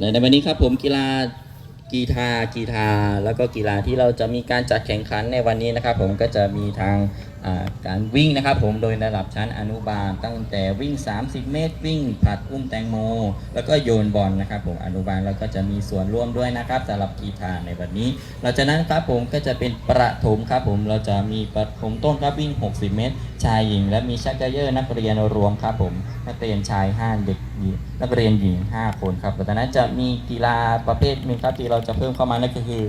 ในวันนี้ครับผมกีฬา กีฬากีฬาแล้วก็กีฬาที่เราจะมีการจัดแข่งขันในวันนี้นะครับ ผมก็จะมีทางการวิ่งนะครับ ผมโดยระดับชั้นอนุบาลตั้งแต่วิ่ง 30 เมตร วิ่งผัดอุ้มแตงโม แล้วก็โยนบอลนะครับ ผมอนุบาลแล้วก็จะมีส่วนร่วมด้วยนะครับสำหรับกีฬาในวันนี้หลังจากนั้นครับผมก็จะเป็นประถมครับ ผมเราจะมีประถมต้นครับวิ่ง 60 เมตร ชายหญิง และมีชักเยอร์นักเรียนรวมครับ ผมนักเรียนชาย 5 เด็กนักเรียนหญิง 5 คนครับหลังจากนั้นจะมีกีฬาประเภทหนึงครับที่เราราจะเพิ่มเข้ามานั่นก็คือ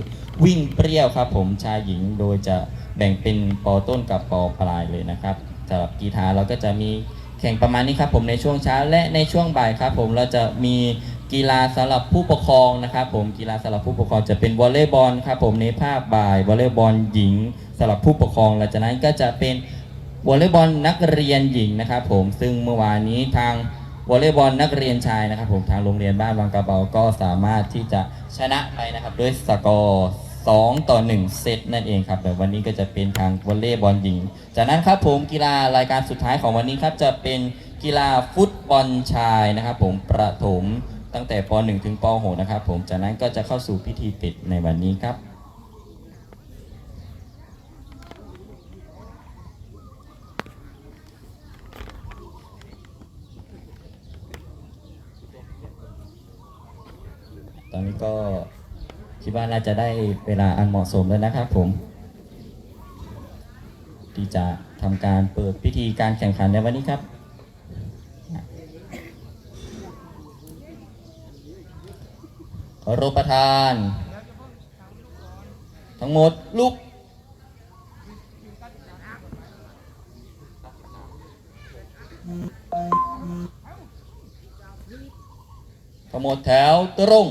วิ่งเปรี้ยวครับผมชายหญิงโดยจะแบ่งเป็นปอต้นกับปอปลายเลยนะครับสำหรับกีฬาเราก็จะมีแข่งประมาณนี้ครับผมในช่วงเช้าและในช่วงบ่ายครับผมเราจะมีกีฬาสำหรับผู้ปกครองนะครับผมกีฬาสำหรับผู้ปกครองจะเป็นวอลเลย์บอลครับผมในภาคบ่ายวอลเลย์บอลหญิงสำหรับผู้ปกครองหลังจากนั้นก็จะเป็นวอลเลย์บอลนักเรียนหญิงนะครับผมซึ่งเมื่อวานนี้ทาง วอลเลย์บอลนักเรียนชายนะครับ ผมทางโรงเรียนบ้านวังกระเบาก็สามารถที่จะชนะไปนะครับ ด้วยสกอร์2ต่อ1เซตนั่นเองครับแต่วันนี้ก็จะเป็นทางวอลเลย์บอลหญิง จากนั้นครับผมกีฬารายการสุดท้ายของวันนี้ครับจะเป็นกีฬาฟุตบอลชายนะครับ ผมประถมตั้งแต่ป .1 ถึงป .6 นะครับ ผมจากนั้นก็จะเข้าสู่พิธีปิดในวันนี้ครับ ต อนนี้ก็คิดว่าน่าจะได้เวลาอันเหมาะสมแล้วนะครับผม ที่จะทำการเปิดพิธีการแข่งขันในวันนี้ครับ ขอรบประทาน ทั้งหมดลุกทั้งหมดแถวตรง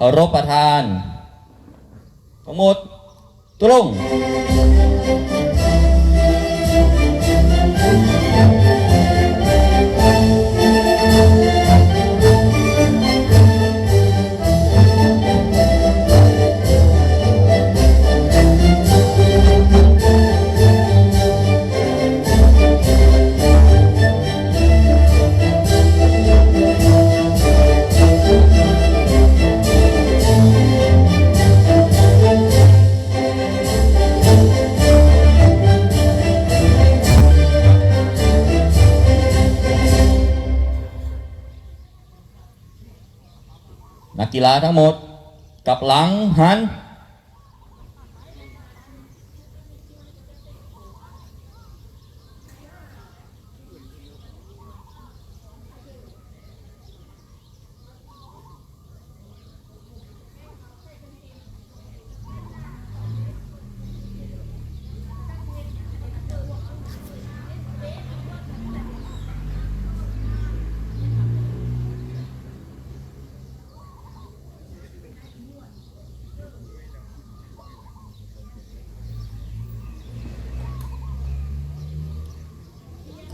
เคารพประธานทั้งหมดตรง นักกีฬาทั้งหมด กับหลังหัน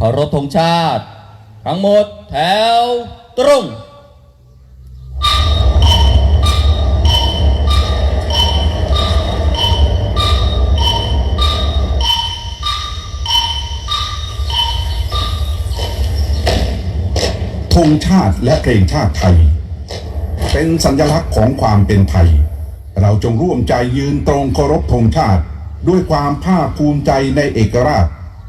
ารพธงชาติ ทั้งหมดแถวตรงธงชาติและเพลงชาติไทย เป็นสัญลักษณ์ของความเป็นไทย เราจงร่วมใจยืนตรงเคารพธงชาติ ด้วยความภาคภูมิใจในเอกราช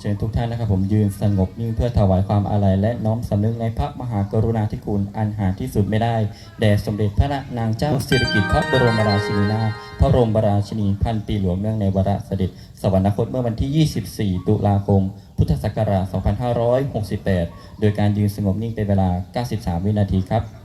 เชิญทุกท่านนะครับผมยืนสงบนิ่งเพื่อถวายความอาลัยและน้อมสำนึกในพระมหากรุณาธิคุณอันหาที่สุดไม่ได้ แด่สมเด็จพระนางเจ้าสิริกิติ์พระบรมราชินีนาถพระบรมราชินีพันปีหลวงเนื่องในวาระเสด็จสวรรคตเมื่อวันที่ 24 ตุลาคม พุทธศักราช 2568 โดยการยืนสงบนิ่งเป็นเวลา 93 วินาทีครับ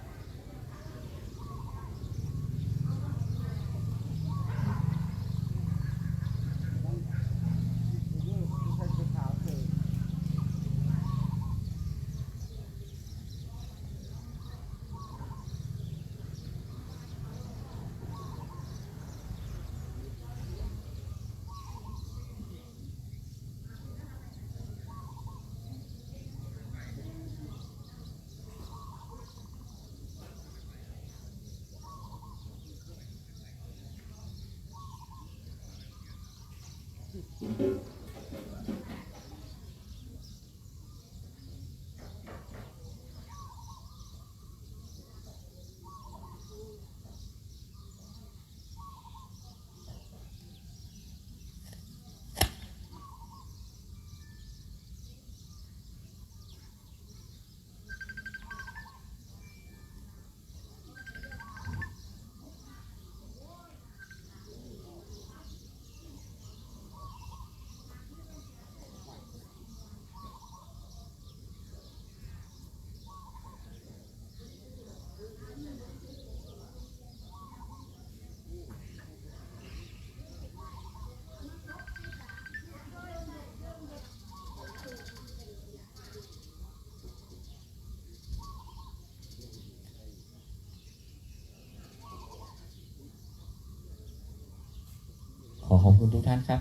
ขอขอบคุณทุกท่านครับ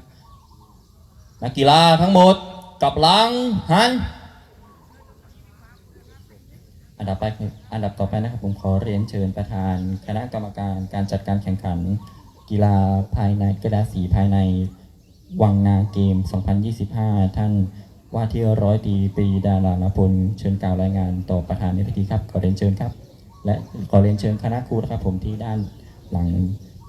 นักกีฬาทั้งหมดกลับหลังหัน อันดับไปอันดับต่อไปนะครับผมขอเรียนเชิญประธาน คณะกรรมการการจัดการแข่งขัน กีฬาภายในกีฬาสีภายในวังนาเกม 2025 ท่านว่าที่ร้อยตีปรีดาราลพลเชิญกล่าวรายงานต่อประธานในพิธีครับขอเรียนเชิญครับ และขอเรียนเชิญคณะครูนะครับผมที่ด้านหลัง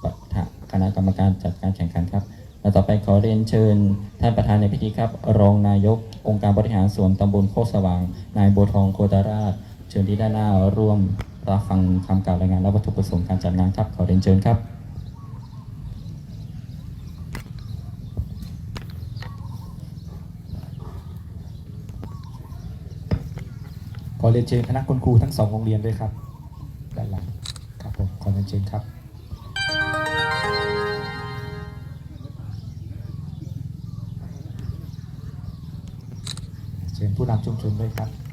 ประธาน คณะกรรมการจัดการแข่งขันครับและต่อไปขอเรียนเชิญ ท่านประธานในพิธีครับ รองนายก องค์การบริหารส่วนตำบลโคกสว่าง นายบัวทองโคตรราช เชิญที่ด้านหน้าร่วมรับฟังคำกล่าวรายงานและวัตถุประสงค์การจัดงานครับ ขอเรียนเชิญครับ ขอเรียนเชิญคณะคุณครูทั้งสองโรงเรียนด้วยครับด้านหลังครับผมขอเรียนเชิญครับ เชิญผู้นำชุมชนด้วยครับ